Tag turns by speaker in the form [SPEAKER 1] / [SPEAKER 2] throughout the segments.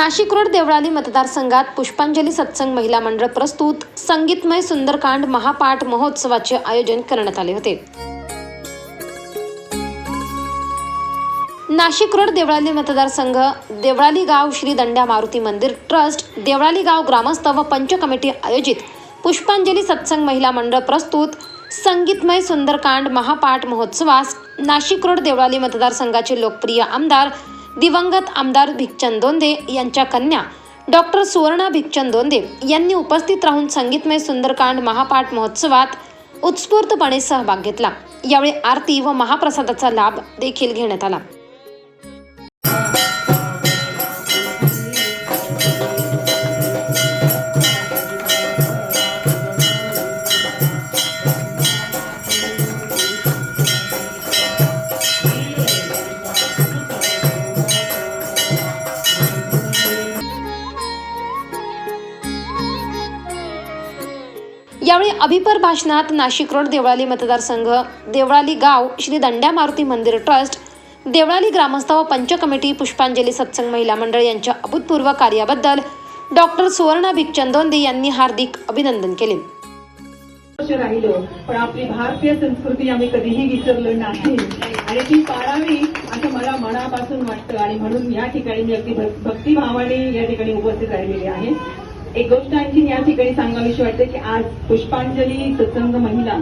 [SPEAKER 1] Nashik road Deolali मतदारसंघात पुष्पांजली सत्संग महिला मंडळ प्रस्तुत संगीतमय सुंदरकांड महापाठ महोत्सवाचे आयोजन करण्यात आले होते. नाशिक रोड देवळाली मतदारसंघ देवळाली गाव श्री दंड्या मारुती मंदिर ट्रस्ट देवळाली गाव ग्रामस्थ व पंच कमिटी आयोजित पुष्पांजली सत्संग महिला मंडळ प्रस्तुत संगीतमय सुंदरकांड महापाठ महोत्सवास नाशिक रोड देवळाली मतदारसंघाचे लोकप्रिय आमदार दिवंगत आमदार भिकचंद दोंदे यांच्या कन्या डॉक्टर सुवर्णा भिकचंद दोंदे यांनी उपस्थित राहून संगीतमय सुंदरकांड महापाठ महोत्सवात उत्स्फूर्तपणे सहभाग घेतला. यावेळी आरती व महाप्रसादाचा लाभ देखील घेण्यात आला. यावेळी अभिपर भाषणात नाशिक रोड देवळाली मतदारसंघ देवळाली गाव श्री दंड्या मारुती मंदिर ट्रस्ट देवळाली ग्रामस्थ व पंच कमिटी पुष्पांजली सत्संग महिला मंडळ यांच्या अभूतपूर्व कार्याबद्दल डॉक्टर सुवर्णा भिकचंदोंदे यांनी हार्दिक अभिनंदन केले.
[SPEAKER 2] राहिलो पण आपली भारतीय संस्कृती आम्ही कधीही विसरलो नाही. आणि ती पाळावी असं मला मनापासून वाटतं आणि म्हणून या ठिकाणी मी अगदी भक्तिभावाने या ठिकाणी उपस्थित राहिलेली आहे. एक गोष्ट आणखी या ठिकाणी सांगावीशी वाटते की आज पुष्पांजली सत्संग महिला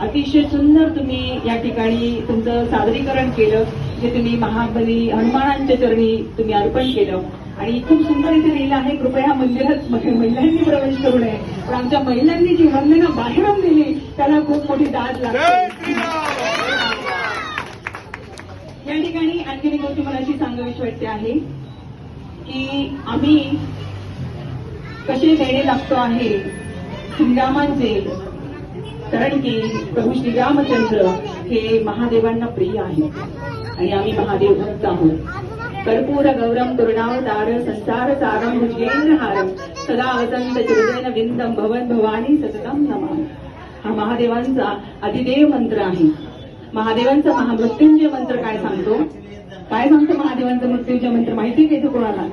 [SPEAKER 2] अतिशय सुंदर तुम्ही या ठिकाणी तुमचं सादरीकरण केलं जे तुम्ही महाबली हनुमानांच्या चरणी तुम्ही अर्पण केलं. आणि खूप सुंदर इथे लिहिलं आहे कृपया मंदिरात महि- महिलांनी प्रवेश करू नये. पण आमच्या महिलांनी जी वंदना बाहेरून दिली त्याला खूप मोठी दाद लागते. या ठिकाणी आणखी एक गोष्ट मला अशी सांगावीशी वाटते आहे की आम्ही कसे देणे लागतो आहे? श्रीरामांचे कारण की प्रभू श्रीरामचंद्र हे महादेवांना प्रिय आहेत. आणि आम्ही महादेव भक्त आहोत. कर्पूर गौरम करुणावतार संसार सारम भुजगेंद्र हारम सदा वसंत चिरजन विंदम भवन भवानी सततम नमा. हा महादेवांचा अधिदेव मंत्र आहे. महादेवांचा महामृत्युंजय मंत्र काय सांगतो? काय सांगतो महादेवांचा मृत्युंजय मंत्र? माहिती आहे कोणाला?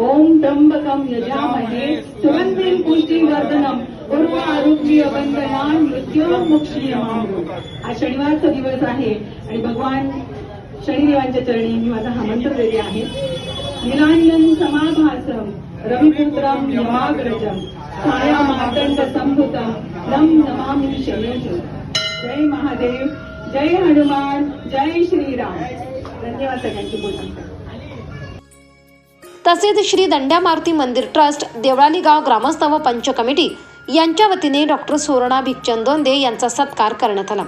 [SPEAKER 2] ओम त्र्यंबकम यजामहे सुगंधिम पुष्टीवर्धनम पुष्टिवर्धनम पूर्वारोग्य वंदनान मृत्युमुक्षी आज शनिवारचा दिवस आहे आणि भगवान शनिदेवांच्या चरणी मी माझा हा मंत्र दिले आहे. निरांजन समाभासम रविपुत्रम यमाग्रजम छाया मातंड संभुतम नम नमामी शनेश जय महादेव जय हनुमान जय श्रीराम। धन्यवाद सगळ्यांची बोलण्यासाठी.
[SPEAKER 1] तसेच श्री दंड्या मारुती मंदिर ट्रस्ट देवळाली गाव ग्रामस्थ व पंच कमिटी यांच्या वतीने डॉक्टर सुवर्णा भिकचंदोंदे यांचा सत्कार करण्यात आला.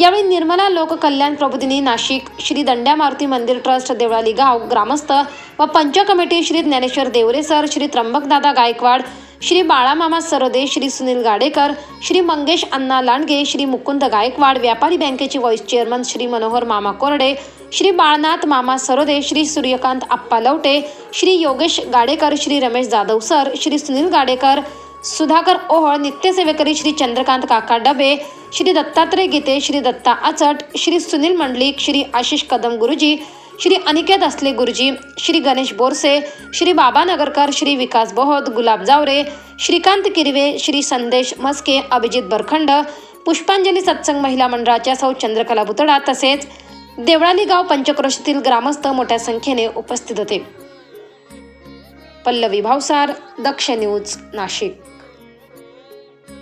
[SPEAKER 1] यावेळी निर्मला लोककल्याण प्रबोधिनी नाशिक श्री दंड्या मारुती मंदिर ट्रस्ट देवळाली गाव ग्रामस्थ व पंच कमिटी श्री ज्ञानेश्वर देवरे सर श्री त्र्यंबकदादा गायकवाड श्री बाळामामा सरोदे श्री सुनील गाडेकर श्री मंगेश अण्णा लांडगे श्री मुकुंद गायकवाड व्यापारी बँकेचे व्हाईस चेअरमन श्री मनोहर मामा कोरडे श्री बाळनाथ मामा सरोदे श्री सूर्यकांत आप्पा लवटे श्री योगेश गाडेकर श्री रमेश जाधव सर श्री सुनील गाडेकर सुधाकर ओहळ नित्यसेवेकरी श्री चंद्रकांत काका डबे श्री दत्तात्रय गीते श्री दत्ता आचट श्री सुनील मंडलिक श्री आशिष कदम गुरुजी श्री अनिकेत असले गुरुजी श्री गणेश बोरसे श्री बाबा नगरकर श्री विकास बोहोत गुलाब जावरे श्रीकांत किरवे श्री संदेश मस्के अभिजित बरखंड पुष्पांजली सत्संग महिला मंडळाच्या सौ चंद्रकला पुतळा तसेच देवळाली गाव पंचक्रोशीतील ग्रामस्थ मोठ्या संख्येने उपस्थित होते. पल्लवी भावसार दक्ष न्यूज नाशिक.